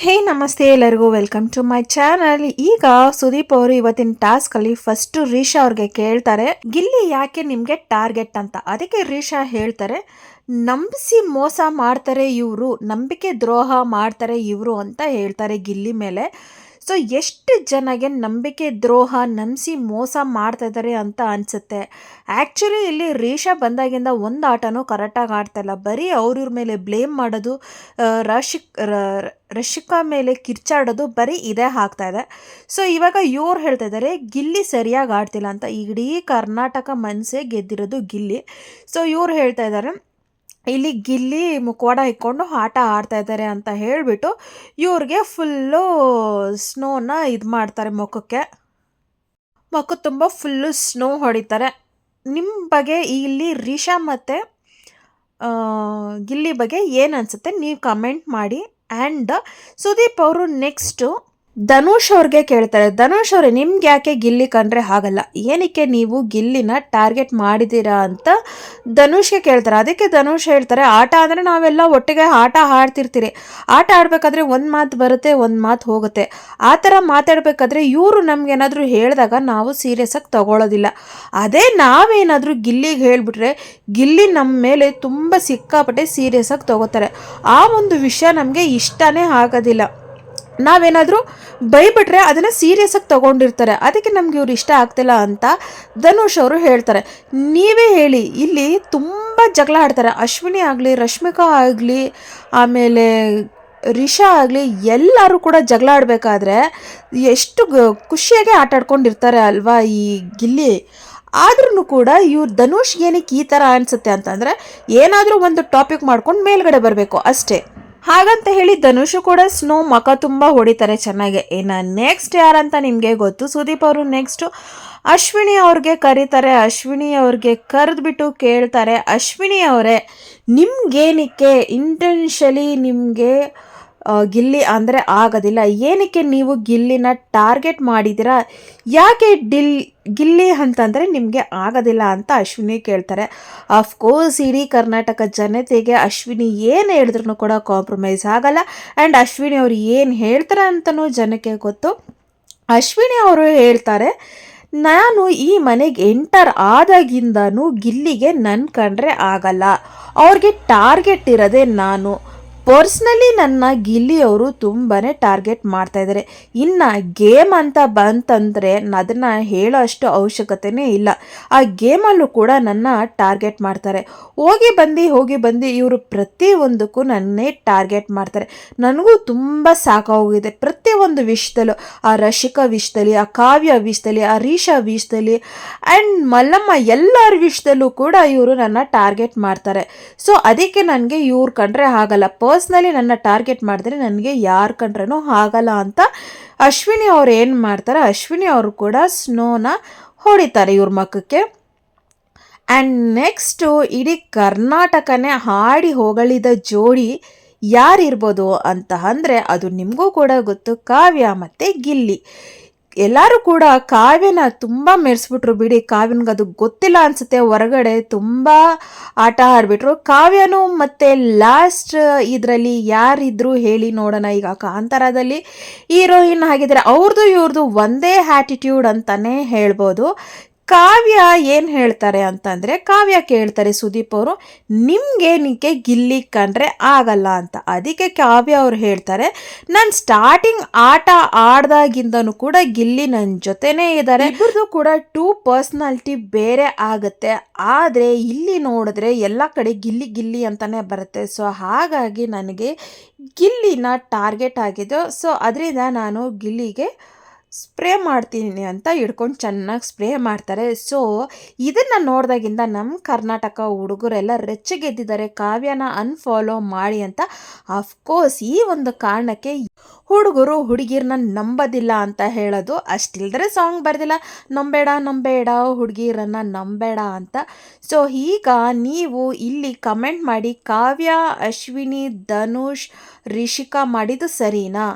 ಹೇ, ನಮಸ್ತೆ ಎಲ್ಲರಿಗೂ. Welcome to my channel ಈಗ ಸುದೀಪ್ ಅವರು ಇವತ್ತಿನ ಟಾಸ್ಕ್ ಅಲ್ಲಿ ಫಸ್ಟ್ ರೀಶಾ ಅವ್ರಿಗೆ ಕೇಳ್ತಾರೆ, ಗಿಲ್ಲಿ ಯಾಕೆ ನಿಮ್ಗೆ ಟಾರ್ಗೆಟ್ ಅಂತ? ಅದಕ್ಕೆ ರೀಶಾ ಹೇಳ್ತಾರೆ, ನಂಬಿಸಿ ಮೋಸ ಮಾಡ್ತಾರೆ ಇವರು, ನಂಬಿಕೆ ದ್ರೋಹ ಮಾಡ್ತಾರೆ ಇವರು ಅಂತ ಹೇಳ್ತಾರೆ ಗಿಲ್ಲಿ ಮೇಲೆ. ಸೊ ಎಷ್ಟು ಜನಗೆ ನಂಬಿಕೆ, ದ್ರೋಹ ನಂಬಿಸಿ ಮೋಸ ಮಾಡ್ತಾ ಇದ್ದಾರೆ ಅಂತ ಅನಿಸುತ್ತೆ. ಆ್ಯಕ್ಚುಲಿ ಇಲ್ಲಿ ರೀಶಾ ಬಂದಾಗಿಂದ ಒಂದು ಆಟನೂ ಕರೆಕ್ಟಾಗಿ ಆಡ್ತಾಯಿಲ್ಲ ಬರೀ ಅವ್ರಿವ್ರ ಮೇಲೆ ಬ್ಲೇಮ್ ಮಾಡೋದು ರಶಿಕ್ ರಶಿಕಾ ಮೇಲೆ ಕಿರ್ಚಾಡೋದು ಬರೀ ಇದೇ ಆಗ್ತಾ ಇದೆ. ಸೊ ಇವಾಗ ಇವ್ರು ಹೇಳ್ತಾ ಇದ್ದಾರೆ ಗಿಲ್ಲಿ ಸರಿಯಾಗಿ ಆಡ್ತಿಲ್ಲ ಅಂತ. ಇಡೀ ಕರ್ನಾಟಕ ಮನಸ್ಸೇ ಗೆದ್ದಿರೋದು ಗಿಲ್ಲಿ. ಸೊ ಇವ್ರು ಹೇಳ್ತಾ ಇದ್ದಾರೆ ಇಲ್ಲಿ ಗಿಲ್ಲಿ ಮುಖವಾಡ ಇಟ್ಕೊಂಡು ಆಟ ಆಡ್ತಾ ಇದ್ದಾರೆ ಅಂತ ಹೇಳಿಬಿಟ್ಟು ಇವ್ರಿಗೆ ಫುಲ್ಲು ಸ್ನೋನ ಇದು ಮಾಡ್ತಾರೆ ಮುಖಕ್ಕೆ. ಮುಖ ತುಂಬ ಫುಲ್ಲು ಸ್ನೋ ಹೊಡಿತಾರೆ. ನಿಮ್ಮ ಬಗ್ಗೆ ಇಲ್ಲಿ ರಿಷಾ ಮತ್ತು ಗಿಲ್ಲಿ ಬಗ್ಗೆ ಏನು ಅನಿಸುತ್ತೆ ನೀವು ಕಮೆಂಟ್ ಮಾಡಿ. ಆ್ಯಂಡ್ ಸುದೀಪ್ ಅವರು ನೆಕ್ಸ್ಟು ಧನುಷ್ ಅವ್ರಿಗೆ ಕೇಳ್ತಾರೆ, ಧನುಷ್ ಅವ್ರೆ, ನಿಮ್ಗೆ ಯಾಕೆ ಗಿಲ್ಲಿ ಕಂಡ್ರೆ ಆಗಲ್ಲ ಏನಕ್ಕೆ ನೀವು ಗಿಲ್ಲಿನ ಟಾರ್ಗೆಟ್ ಮಾಡಿದ್ದೀರಾ ಅಂತ ಧನುಷ್ಗೆ ಕೇಳ್ತಾರೆ. ಅದಕ್ಕೆ ಧನುಷ್ ಹೇಳ್ತಾರೆ, ಆಟ ಅಂದರೆ ನಾವೆಲ್ಲ ಒಟ್ಟಿಗೆ ಆಟ ಆಡ್ತಿರ್ತೀರಿ. ಆಟ ಆಡಬೇಕಾದ್ರೆ ಒಂದು ಮಾತು ಬರುತ್ತೆ, ಒಂದು ಮಾತು ಹೋಗುತ್ತೆ. ಆ ಥರ ಮಾತಾಡಬೇಕಾದ್ರೆ ಇವರು ನಮಗೇನಾದರೂ ಹೇಳಿದಾಗ ನಾವು ಸೀರಿಯಸ್ ಆಗಿ ತಗೊಳ್ಳೋದಿಲ್ಲ ಅದೇ ನಾವೇನಾದರೂ ಗಿಲ್ಲಿಗೆ ಹೇಳಿಬಿಟ್ರೆ, ಗಿಲ್ಲಿ ನಮ್ಮ ಮೇಲೆ ತುಂಬ ಸಿಕ್ಕಾಪಟ್ಟೆ ಸೀರಿಯಸ್ ಆಗಿ ತಗೋತಾರೆ. ಆ ಒಂದು ವಿಷಯ ನಮಗೆ ಇಷ್ಟನೇ ಆಗೋದಿಲ್ಲ. ನಾವೇನಾದರೂ ಬೈಬಿಟ್ರೆ ಅದನ್ನು ಸೀರಿಯಸ್ ಆಗಿ ತಗೊಂಡಿರ್ತಾರೆ. ಅದಕ್ಕೆ ನಮ್ಗೆ ಇವ್ರು ಇಷ್ಟ ಆಗ್ತಿಲ್ಲ ಅಂತ ಧನುಷ್ ಅವರು ಹೇಳ್ತಾರೆ. ನೀವೇ ಹೇಳಿ, ಇಲ್ಲಿ ತುಂಬ ಜಗಳ ಆಡ್ತಾರೆ. ಅಶ್ವಿನಿ ಆಗಲಿ, ರಶ್ಮಿಕಾ ಆಗಲಿ, ಆಮೇಲೆ ರಿಷಾ ಆಗಲಿ, ಎಲ್ಲರೂ ಕೂಡ ಜಗಳ ಆಡಬೇಕಾದ್ರೆ ಎಷ್ಟು ಖುಷಿಯಾಗಿ ಆಟ ಆಡ್ಕೊಂಡಿರ್ತಾರೆ ಅಲ್ವಾ ಈ ಗಿಲ್ಲಿ? ಆದ್ರೂ ಕೂಡ ಇವ್ರು ಧನುಷ್ ಏನಕ್ಕೆ ಈ ಥರ ಅನಿಸುತ್ತೆ ಅಂತಂದರೆ ಏನಾದರೂ ಒಂದು ಟಾಪಿಕ್ ಮಾಡ್ಕೊಂಡು ಮೇಲ್ಗಡೆ ಬರಬೇಕು, ಅಷ್ಟೇ. ಹಾಗಂತ ಹೇಳಿ ಧನುಷು ಕೂಡ ಸ್ನೋ ಮಖ ತುಂಬ ಹೊಡಿತಾರೆ ಚೆನ್ನಾಗಿ. ಇನ್ನು ನೆಕ್ಸ್ಟ್ ಯಾರಂತ ನಿಮಗೆ ಗೊತ್ತು? ಸುದೀಪ್ ಅವರು ನೆಕ್ಸ್ಟು ಅಶ್ವಿನಿ ಅವ್ರಿಗೆ ಕರೀತಾರೆ. ಅಶ್ವಿನಿ ಅವ್ರಿಗೆ ಕರೆದ್ಬಿಟ್ಟು ಕೇಳ್ತಾರೆ. ಅಶ್ವಿನಿ ಅವರೇ, ನಿಮ್ಗೇನಕ್ಕೆ ಇಂಟೆನ್ಷಲಿ ನಿಮಗೆ ಗಿಲ್ಲಿ ಅಂದರೆ ಆಗೋದಿಲ್ಲ. ಏನಕ್ಕೆ ನೀವು ಗಿಲ್ಲಿನ ಟಾರ್ಗೆಟ್ ಮಾಡಿದ್ದೀರಾ? ಯಾಕೆ ಡಿಲ್, ಗಿಲ್ಲಿ ಅಂತಂದರೆ ನಿಮಗೆ ಆಗೋದಿಲ್ಲ ಅಂತ ಅಶ್ವಿನಿ ಕೇಳ್ತಾರೆ. ಅಫ್ಕೋರ್ಸ್ ಇಡೀ ಕರ್ನಾಟಕ ಜನತೆಗೆ ಅಶ್ವಿನಿ ಏನು ಹೇಳಿದ್ರು ಕೂಡ ಕಾಂಪ್ರಮೈಸ್ ಆಗಲ್ಲ. ಆ್ಯಂಡ್ ಅಶ್ವಿನಿ ಅವರು ಏನು ಹೇಳ್ತಾರೆ ಅಂತಲೂ ಜನಕ್ಕೆ ಗೊತ್ತು. ಅಶ್ವಿನಿ ಅವರು ಹೇಳ್ತಾರೆ, ನಾನು ಈ ಮನೆಗೆ ಎಂಟರ್ ಆದಾಗಿಂದನೂ ಗಿಲ್ಲಿಗೆ ನನ್ನ ಕಂಡ್ರೆ ಆಗಲ್ಲ. ಅವ್ರಿಗೆ ಟಾರ್ಗೆಟ್ ಇರೋದೇ ನಾನು. ಪರ್ಸ್ನಲಿ ನನ್ನ ಗಿಲ್ಲಿ ಅವರು ತುಂಬಾ ಟಾರ್ಗೆಟ್ ಮಾಡ್ತಾ ಇದ್ದಾರೆ ಇನ್ನು ಗೇಮ್ ಅಂತ ಬಂತಂದರೆ ಅದನ್ನು ಹೇಳೋ ಅಷ್ಟು ಅವಶ್ಯಕತೆನೇ ಇಲ್ಲ. ಆ ಗೇಮಲ್ಲೂ ಕೂಡ ನನ್ನ ಟಾರ್ಗೆಟ್ ಮಾಡ್ತಾರೆ. ಹೋಗಿ ಬಂದು ಹೋಗಿ ಬಂದು ಇವರು ಪ್ರತಿಯೊಂದಕ್ಕೂ ನನ್ನೇ ಟಾರ್ಗೆಟ್ ಮಾಡ್ತಾರೆ. ನನಗೂ ತುಂಬ ಸಾಕಾಗೋಗಿದೆ. ಪ್ರತಿಯೊಂದು ವಿಷಯದಲ್ಲೂ, ಆ ರಶಿಕಾ ವಿಷಯದಲ್ಲಿ, ಆ ಕಾವ್ಯ ವಿಷಯದಲ್ಲಿ, ಆ ರೀಶಾ ವಿಷಯದಲ್ಲಿ ಆ್ಯಂಡ್ ಮಲ್ಲಮ್ಮ ಎಲ್ಲರ ವಿಷಯದಲ್ಲೂ ಕೂಡ ಇವರು ನನ್ನ ಟಾರ್ಗೆಟ್ ಮಾಡ್ತಾರೆ. ಸೊ, ಅದಕ್ಕೆ ನನಗೆ ಇವ್ರು ಕಂಡ್ರೆ ಆಗಲ್ಲ. ಪರ್ಸ್ನಲಿ ನನ್ನ ಟಾರ್ಗೆಟ್ ಮಾಡಿದ್ರೆ ನನಗೆ ಯಾರು ಕಂಡ್ರೂ ಆಗಲ್ಲ ಅಂತ ಅಶ್ವಿನಿ ಅವ್ರು ಏನು ಮಾಡ್ತಾರೆ, ಅಶ್ವಿನಿ ಅವರು ಕೂಡ ಸ್ನೋನ ಹೊಡಿತಾರೆ ಇವ್ರ ಮಕ್ಕಕ್ಕೆ. ಆ್ಯಂಡ್ ನೆಕ್ಸ್ಟು ಇಡೀ ಕರ್ನಾಟಕನೇ ಹಾಡಿ ಹೊಗಳಿದ ಜೋಡಿ ಯಾರಿರ್ಬೋದು ಅಂತ ಅಂದರೆ ಅದು ನಿಮಗೂ ಕೂಡ ಗೊತ್ತು, ಕಾವ್ಯ ಮತ್ತು ಗಿಲ್ಲಿ. ಎಲ್ಲರೂ ಕೂಡ ಕಾವ್ಯನ ತುಂಬ ಮೆರೆಸ್ಬಿಟ್ರು ಬಿಡಿ. ಕಾವ್ಯನಿಗೆ ಅದು ಗೊತ್ತಿಲ್ಲ ಅನಿಸುತ್ತೆ. ಹೊರಗಡೆ ತುಂಬ ಆಟ ಆಡ್ಬಿಟ್ರು. ಕಾವ್ಯನು ಮತ್ತು ಲಾಸ್ಟ್ ಇದರಲ್ಲಿ ಯಾರಿದ್ರು ಹೇಳಿ ನೋಡೋಣ. ಈಗ ಕಾಂತಾರದಲ್ಲಿ ಹೀರೋಯಿನ್ ಆಗಿದ್ದಾರೆ. ಅವ್ರದ್ದು ಇವ್ರದ್ದು ಒಂದೇ ಆ್ಯಟಿಟ್ಯೂಡ್ ಅಂತಲೇ ಹೇಳ್ಬೋದು. ಕಾವ್ಯ ಏನು ಹೇಳ್ತಾರೆ ಅಂತಂದರೆ ಕಾವ್ಯ ಕೇಳ್ತಾರೆ ಸುದೀಪ್ ಅವರು ನಿಮ್ಗೇನಕ್ಕೆ ಗಿಲ್ಲಿ ಕಂಡ್ರೆ ಆಗಲ್ಲ ಅಂತ. ಅದಕ್ಕೆ ಕಾವ್ಯ ಅವ್ರು ಹೇಳ್ತಾರೆ, ನಾನು ಸ್ಟಾರ್ಟಿಂಗ್ ಆಟ ಆಡ್ದಾಗಿಂದನೂ ಕೂಡ ಗಿಲ್ಲಿ ನನ್ನ ಜೊತೆನೇ ಇದ್ದಾರೆ ಇಬ್ಬರದು ಕೂಡ ಟೂ ಪರ್ಸ್ನಾಲಿಟಿ ಬೇರೆ ಆಗುತ್ತೆ. ಆದರೆ ಇಲ್ಲಿ ನೋಡಿದ್ರೆ ಎಲ್ಲ ಕಡೆ ಗಿಲ್ಲಿ ಗಿಲ್ಲಿ ಅಂತಾನೆ ಬರುತ್ತೆ. ಸೊ ಹಾಗಾಗಿ ನನಗೆ ಗಿಲ್ಲಿನ ಟಾರ್ಗೆಟ್ ಆಗಿದೆ ಸೊ ಅದರಿಂದ ನಾನು ಗಿಲ್ಲಿಗೆ ಸ್ಪ್ರೇ ಮಾಡ್ತೀನಿ ಅಂತ ಹಿಡ್ಕೊಂಡು ಚೆನ್ನಾಗಿ ಸ್ಪ್ರೇ ಮಾಡ್ತಾರೆ. ಸೊ ಇದನ್ನು ನೋಡಿದಾಗಿಂದ ನಮ್ಮ ಕರ್ನಾಟಕ ಹುಡುಗರೆಲ್ಲ ರೆಚ್ಚಗೆದ್ದಿದ್ದಾರೆ. ಕಾವ್ಯನ ಅನ್ಫಾಲೋ ಮಾಡಿ ಅಂತ. ಅಫ್ಕೋರ್ಸ್ ಈ ಒಂದು ಕಾರಣಕ್ಕೆ ಹುಡುಗರು ಹುಡುಗಿರನ್ನ ನಂಬೋದಿಲ್ಲ ಅಂತ ಹೇಳೋದು ಅಷ್ಟಿಲ್ದರೆ ಸಾಂಗ್ ಬರ್ದಿಲ್ಲ. ನಂಬೇಡ ನಂಬೇಡ, ಹುಡುಗಿರನ್ನ ನಂಬೇಡ ಅಂತ. ಸೊ ಈಗ ನೀವು ಇಲ್ಲಿ ಕಮೆಂಟ್ ಮಾಡಿ ಕಾವ್ಯ, ಅಶ್ವಿನಿ, ಧನುಷ್, ರಿಷಿಕಾ ಮಾಡಿದ್ದು ಸರಿನಾ?